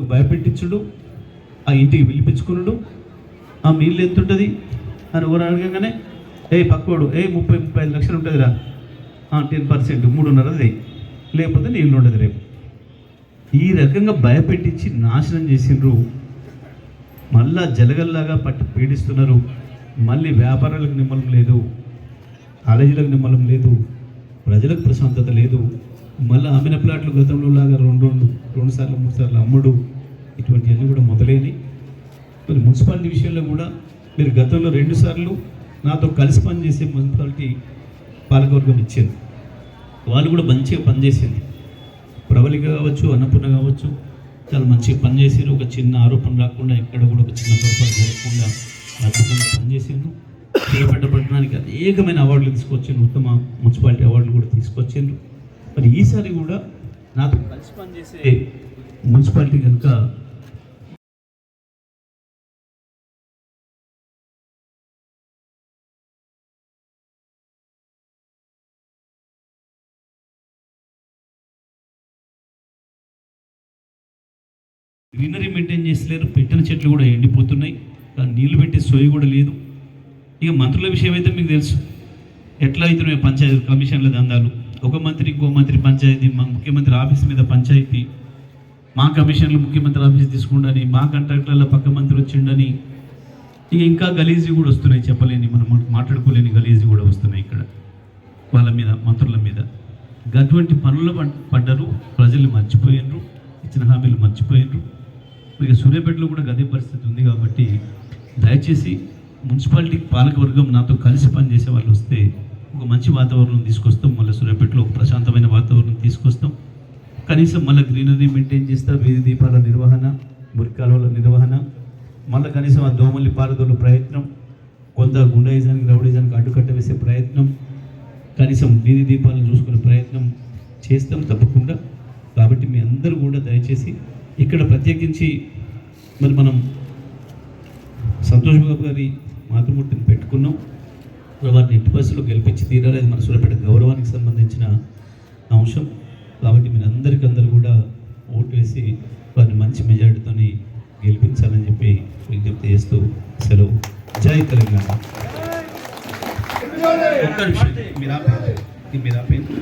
భయపెట్టించుడు ఆ ఇంటికి పిలిపించుకున్నాడు ఆ మీళ్ళు ఎంత ఉంటుంది అని ఎవరు అడగగానే ఏ పక్కోడు ఏ ముప్పై ముప్పై ఐదు లక్షలు ఉంటుందిరా. టెన్ పర్సెంట్ మూడున్నరది లేకపోతే నీళ్ళు ఉండదు రేపు. ఈ రకంగా భయపెట్టించి నాశనం చేసిండ్రు. మళ్ళా జలగల్లాగా పట్టి పీడిస్తున్నారు. మళ్ళీ వ్యాపారాలకు నిమ్మలం లేదు. కాలేజీలకు నిమ్మలం లేదు. ప్రజలకు ప్రశాంతత లేదు. మళ్ళీ అమ్మిన ప్లాట్లు గతంలో లాగా రెండు రెండు రెండు సార్లు మూడు సార్లు అమ్ముడు. ఇటువంటివన్నీ కూడా మొదలైనవి మరి మున్సిపాలిటీ విషయంలో కూడా మీరు గతంలో రెండు సార్లు నాతో కలిసి పనిచేసే మున్సిపాలిటీ పాలకవర్గం ఇచ్చింది వాళ్ళు కూడా మంచిగా పనిచేసింది. ప్రబలిక కావచ్చు అన్నపూర్ణ కావచ్చు చాలా మంచిగా పనిచేసారు ఒక చిన్న ఆరోపణ రాకుండా ఎక్కడ కూడా ఒక చిన్న పొరపాటు జరగకుండా అద్భుతంగా పనిచేసారు చేపట్ట పట్టణానికి అనేకమైన అవార్డులు తీసుకొచ్చిండ్రు ఉత్తమ మున్సిపాలిటీ అవార్డులు కూడా తీసుకొచ్చిండ్రు మరి ఈసారి కూడా నాతో కలిసి పనిచేసే మున్సిపాలిటీ కనుక గ్రీనరీ మెయింటైన్ చేస్తలేరు పెట్టిన చెట్లు కూడా ఎండిపోతున్నాయి కానీ నీళ్ళు పెట్టే సోయి కూడా లేదు. ఇక మంత్రుల విషయం అయితే మీకు తెలుసు. ఎట్లా అవుతున్నాయి పంచాయతీ కమిషన్ల దందాలు ఒక మంత్రి ఇంకో మంత్రి పంచాయతీ మా ముఖ్యమంత్రి ఆఫీస్ మీద పంచాయతీ మా కమిషన్లు ముఖ్యమంత్రి ఆఫీస్ తీసుకుండని మా కాంట్రాక్టర్ల పక్క మంత్రి వచ్చిండని ఇక ఇంకా గలీజీ కూడా వస్తున్నాయి చెప్పలేని మనం మాట్లాడుకోలేని గలీజీ కూడా వస్తున్నాయి ఇక్కడ వాళ్ళ మీద మంత్రుల మీద. అటువంటి పనులు పడ్డరు ప్రజలు మర్చిపోయినరు ఇచ్చిన హామీలు మర్చిపోయినరు. ఇక సూర్యాపేటలో కూడా గదే పరిస్థితి ఉంది కాబట్టి దయచేసి మున్సిపాలిటీ పాలకవర్గం నాతో కలిసి పనిచేసే వాళ్ళు వస్తే ఒక మంచి వాతావరణం తీసుకొస్తాం. మళ్ళీ సూర్యాపేటలో ఒక ప్రశాంతమైన వాతావరణం తీసుకొస్తాం. కనీసం మళ్ళీ గ్రీనరీ మెయింటైన్ చేస్తా వీధి దీపాల నిర్వహణ మురికాలువల నిర్వహణ మళ్ళీ కనీసం ఆ దోమల్ని పారదోలు ప్రయత్నం కొంత గుండాయిజానికి రౌడీజానికి అడ్డుకట్ట వేసే ప్రయత్నం కనీసం వీధి దీపాలను చూసుకునే ప్రయత్నం చేస్తాం తప్పకుండా. కాబట్టి మీ అందరూ కూడా దయచేసి ఇక్కడ ప్రత్యేకించి మరి మనం సంతోష్ బాబు గారి మాతృమూర్తిని పెట్టుకున్నాం. వారిని ఇంటి పరిస్థితుల్లో గెలిపించి తీరాలి అది మన సూర్యపేట గౌరవానికి సంబంధించిన అంశం. కాబట్టి మీరు అందరికీ అందరూ కూడా ఓటు వేసి వారిని మంచి మెజారిటీతోని గెలిపించాలని చెప్పి విజ్ఞప్తి చేస్తూ సెలవు. జై తెలంగాణ. ఒక్క నిమిషం. మీరు ఆపేయండి మీరు ఆపేయండి